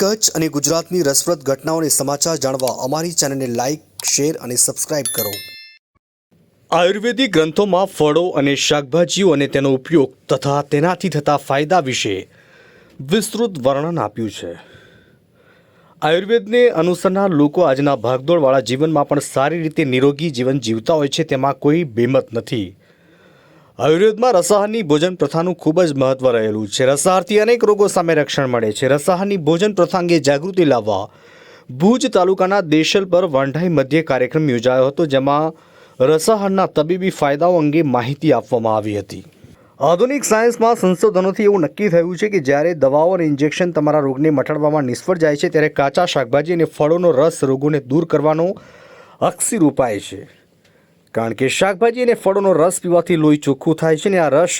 કચ્છ અને ગુજરાતની રસપ્રદ ઘટનાઓને સમાચાર જાણવા અમારી ચેનલને લાઇક શેર અને સબસ્ક્રાઇબ કરો. આયુર્વેદિક ગ્રંથોમાં ફળો અને શાકભાજીઓ અને તેનો ઉપયોગ તથા તેનાથી થતા ફાયદા વિશે વિસ્તૃત વર્ણન આપ્યું છે. આયુર્વેદને અનુસરનાર લોકો આજના ભાગદોડવાળા જીવનમાં પણ સારી રીતે નિરોગી જીવન જીવતા હોય છે તેમાં કોઈ બેમત નથી. આયુર્વેદમાં રસાહારની ભોજન પ્રથાનું ખૂબ જ મહત્વ રહેલું છે. રસાહારથી અનેક રોગો સામે રક્ષણ મળે છે. રસાહારની ભોજન પ્રથા અંગે જાગૃતિ લાવવા ભુજ તાલુકાના દેશલ પર વાંઢાઈ મધ્યે કાર્યક્રમ યોજાયો હતો, જેમાં રસાહારના તબીબી ફાયદાઓ અંગે માહિતી આપવામાં આવી હતી. આધુનિક સાયન્સમાં સંશોધનોથી એવું નક્કી થયું છે કે જ્યારે દવાઓ અને ઇન્જેક્શન તમારા રોગને મટાડવામાં નિષ્ફળ જાય છે, ત્યારે કાચા શાકભાજી અને ફળોનો રસ રોગોને દૂર કરવાનો અક્ષીર ઉપાય છે. કારણ કે શાકભાજી અને ફળોનો રસ પીવાથી લોહી ચોખ્ખું થાય છે અને આ રસ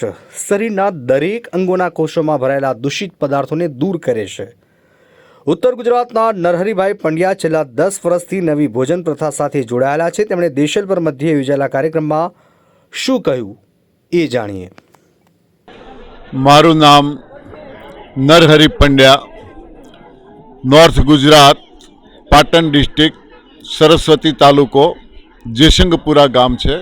શરીરના દરેક અંગોના કોષોમાં ભરાયેલા દૂષિત પદાર્થોને દૂર કરે છે. ઉત્તર ગુજરાતના નરહરિભાઈ પંડ્યા છેલ્લા દસ વર્ષથી નવી ભોજન પ્રથા સાથે જોડાયેલા છે. તેમણે દેશલભર મધ્યે યોજાયેલા કાર્યક્રમમાં શું કહ્યું એ જાણીએ. મારું નામ નરહરિ પંડ્યા નોર્થ ગુજરાત, પાટણ ડિસ્ટ્રિક્ટ સરસ્વતી તાલુકો જેશંગપુરા ગામ છે.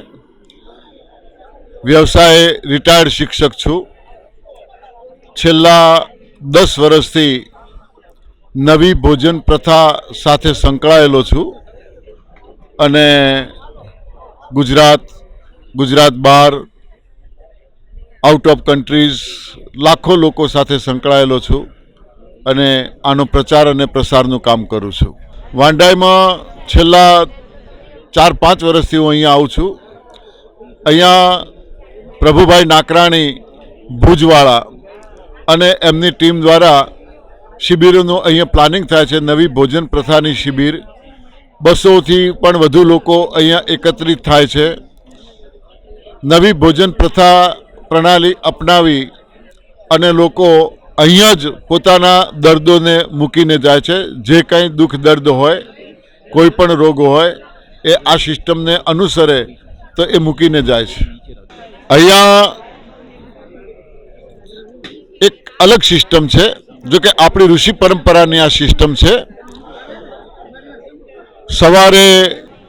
વ્યવસાય રિટાયર્ડ શિક્ષક છું. છેલ્લા દસ વર્ષથી નવી ભોજન પ્રથા સાથે સંકળાયેલો છું. અને ગુજરાત ગુજરાત બહાર આઉટ ઓફ કન્ટ્રીઝ લાખો લોકો સાથે સંકળાયેલો છું અને આનો પ્રચાર અને પ્રસારનું કામ કરું છું. વાંડાઈમાં છેલ્લા ચાર પાંચ વર્ષથી હું અહીંયા આવું છું. અહીંયા પ્રભુભાઈ નાકરાણી ભુજવાળા અને એમની ટીમ દ્વારા શિબિરોનું અહીંયા પ્લાનિંગ થાય છે. નવી ભોજન પ્રથાની શિબિર. બસોથી પણ વધુ લોકો અહીંયા એકત્રિત થાય છે. નવી ભોજન પ્રથા પ્રણાલી અપનાવી અને લોકો અહીંયા જ પોતાના દર્દોને મૂકીને જાય છે. જે કંઈ દુઃખ દર્દ હોય, કોઈ પણ રોગ હોય એ આ સિસ્ટમને અનુસરે તો એ મૂકીને જાય છે. અહીંયા એક અલગ સિસ્ટમ છે. જો કે આપણી ઋષિ પરંપરાની આ સિસ્ટમ છે. સવારે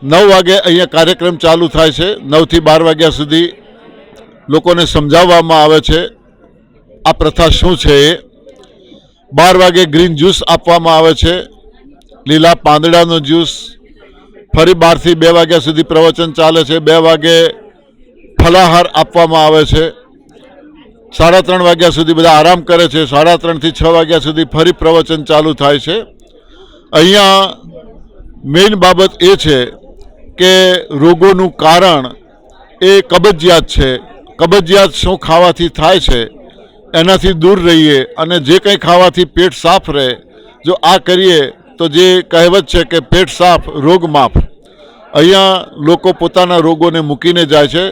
નવ વાગે અહીંયા કાર્યક્રમ ચાલુ થાય છે. નવથી બાર વાગ્યા સુધી લોકોને સમજાવવામાં આવે છે આ પ્રથા શું છે એ. બાર વાગે ગ્રીન જ્યુસ આપવામાં આવે છે. લીલા પાંદડાનો જ્યુસ ફરી બારથી બે વાગ્યા સુધી પ્રવચન ચાલે છે. બે વાગે ફલાહાર આપવામાં આવે છે. સાડા ત્રણ વાગ્યા સુધી બધા આરામ કરે છે. સાડા ત્રણથી છ વાગ્યા સુધી ફરી પ્રવચન ચાલુ થાય છે. અહીંયા મેઇન બાબત એ છે કે રોગોનું કારણ એ કબજિયાત છે. કબજિયાત શું ખાવાથી થાય છે એનાથી દૂર રહીએ અને જે કંઈ ખાવાથી પેટ સાફ રહે, જો આ કરીએ તો જે કહેવત છે કે પેટ સાફ, રોગ માફ. અહીંયા લોકો પોતાના રોગોને મૂકીને જાય છે.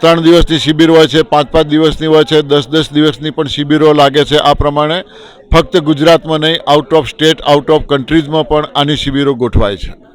ત્રણ દિવસની શિબિર હોય છે, પાંચ પાંચ દિવસની હોય છે, દસ દસ દિવસની પણ શિબિરો લાગે છે આ પ્રમાણે. ફક્ત ગુજરાતમાં નહીં out of state out of કન્ટ્રીઝમાં પણ આની શિબિરો ગોઠવાય છે.